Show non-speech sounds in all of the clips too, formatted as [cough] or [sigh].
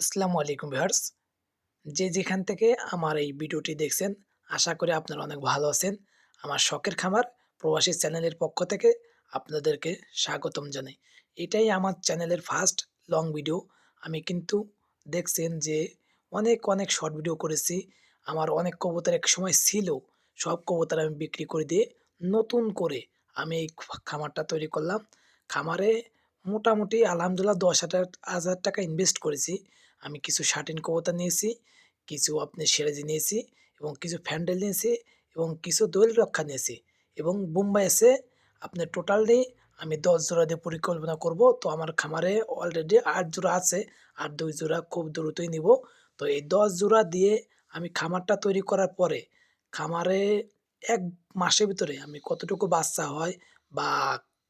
আসসালামু আলাইকুম ভিউয়ার্স। যে যেখান থেকে আমার এই ভিডিওটি দেখছেন, আশা করি আপনারা অনেক ভালো আছেন। আমার শখের খামার প্রবাসী চ্যানেলের পক্ষ থেকে আপনাদেরকে স্বাগতম জানাই। এটাই আমার চ্যানেলের ফার্স্ট লং ভিডিও আমি কিন্তু দেখছেন যে অনেক অনেক শর্ট ভিডিও করেছি। আমার অনেক কবুতর এক সময় ছিল, সব কবুতর আমি বিক্রি করে দিয়ে নতুন করে আমি এই খামারটা তৈরি করলাম। খামারে মোটামুটি আলহামদুলিল্লাহ দশ হাজার হাজার টাকা ইনভেস্ট করেছি। আমি কিছু শার্টিন কবুতর নিয়েছি, কিছু আপনি সেরেজি নিয়েছি এবং কিছু ফ্যান্ডেল নিয়েছি এবং কিছু দোয়েল রক্ষা নিয়েছি এবং বোম্বাই এসে আপনার টোটালি আমি দশ জোড়া দিয়ে পরিকল্পনা করব। তো আমার খামারে অলরেডি আট জোড়া আছে, আর দুই জোড়া খুব দ্রুতই নিব। তো এই দশ জোড়া দিয়ে আমি খামারটা তৈরি করার পরে খামারে এক মাসের ভিতরে আমি কতটুকু বাচ্চা হয় বা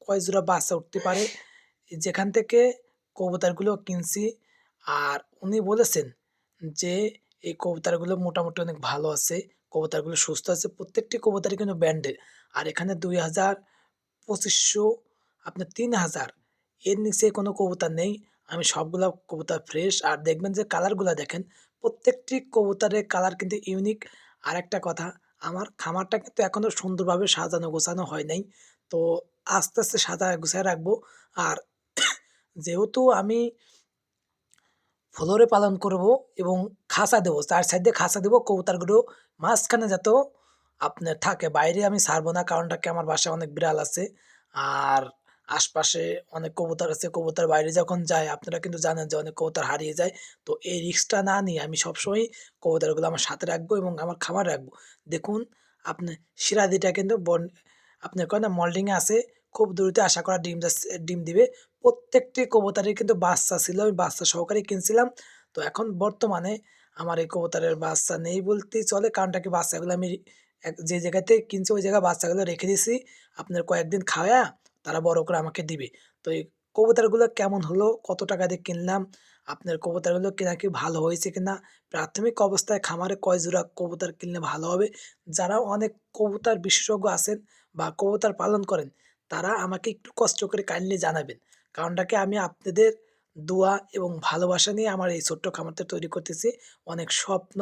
কয় জোড়া বাচ্চা উঠতে পারে, যেখান থেকে কবুতারগুলো কিনছি আর উনি বলেছেন যে, এই কবুতরগুলো মোটামুটি অনেক ভালো আছে, কবুতরগুলো সুস্থ আছে, প্রত্যেকটি কবুতরই কিন্তু ব্যান্ডের আর এখানে দুই হাজার পঁচিশশো, আপনার তিন হাজার, এর নিচে কোনো কবুতর নেই। আমি সবগুলো কবুতর ফ্রেশ আর দেখবেন যে কালারগুলো দেখেন, প্রত্যেকটি কবুতরের কালার কিন্তু ইউনিক আর একটা কথা, আমার খামারটা কিন্তু এখনও সুন্দরভাবে সাজানো গোছানো হয় নাই। তো আস্তে আস্তে সাজা গুছায় রাখব। আর [coughs] যেহেতু আমি ফ্লোরে পালন করব এবং খাসা দেবো, চার সাইডে খাসা দেবো কবুতরগুলো মাঝখানে যাতে আপনার থাকে। বাইরে আমি ছাড়বো না কারণটাকে আমার বাসায় অনেক বিড়াল আছে, আর আশপাশে অনেক কবুতর আছে। কবুতর বাইরে যখন যায়, আপনারা কিন্তু জানেন যে অনেক কবুতর হারিয়ে যায়। তো এই রিস্কটা না নিয়ে আমি সবসময় কবুতরগুলো আমার সাথে রাখব এবং আমার খামার রাখব। দেখুন, আপনি সিরাদিটা কিন্তু বন আপনি কয় না, মল্ডিংয়ে আছে খুব দ্রুত আশা করা ডিম ডিম দিবে। প্রত্যেকটি কবুতরের কিন্তু বাচ্চা ছিল, আমি বাচ্চা সহকারে কিনছিলাম। তো এখন বর্তমানে আমার এই কবুতারের বাচ্চা নেই বলতেই চলে কারণটা কি বাচ্চাগুলো আমি যে জায়গাতে কিনছি, ওই জায়গায় বাচ্চাগুলো রেখে দিয়েছি। আপনার কয়েকদিন খাওয়া, তারা বড় করে আমাকে দিবে। তো এই কবুতরগুলো কেমন হলো, কত টাকা দিয়ে কিনলাম, আপনার কবুতারগুলো কিনা কি ভালো হয়েছে কিনা, প্রাথমিক অবস্থায় খামারে কয় জোড়া কবুতর কিনলে ভালো হবে, যারা অনেক কবুতর বিশেষজ্ঞ আছেন বা কবুতার পালন করেন তারা আমাকে একটু কষ্ট করে কাইন্ডলি জানাবেন। কারণটাকে আমি আপনাদের দোয়া এবং ভালোবাসা নিয়ে আমার এই ছোট্ট খামারটা তৈরি করতেছি। অনেক স্বপ্ন,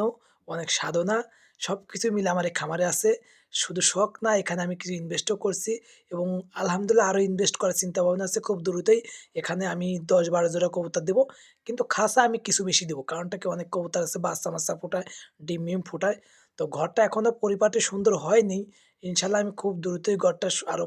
অনেক সাধনা সব কিছু মিলে আমার এই খামারে আছে। শুধু শখ না, এখানে আমি কিছু ইনভেস্টও করছি এবং আলহামদুলিল্লাহ আরও ইনভেস্ট করার চিন্তা ভাবনা আছে খুব দ্রুতই। এখানে আমি দশ বারো জোড়া কবুতর দেবো, কিন্তু খাসা আমি কিছু বেশি দেবো, কারণটাকে অনেক কবুতর আছে, বাচ্চা মাচ্চা ফোটায়, ডিম মিম ফোটায়। তো ঘরটা এখনও পরিপাটি সুন্দর হয়নি। ইনশাল্লাহ আমি খুব দ্রুতই ঘরটা আরও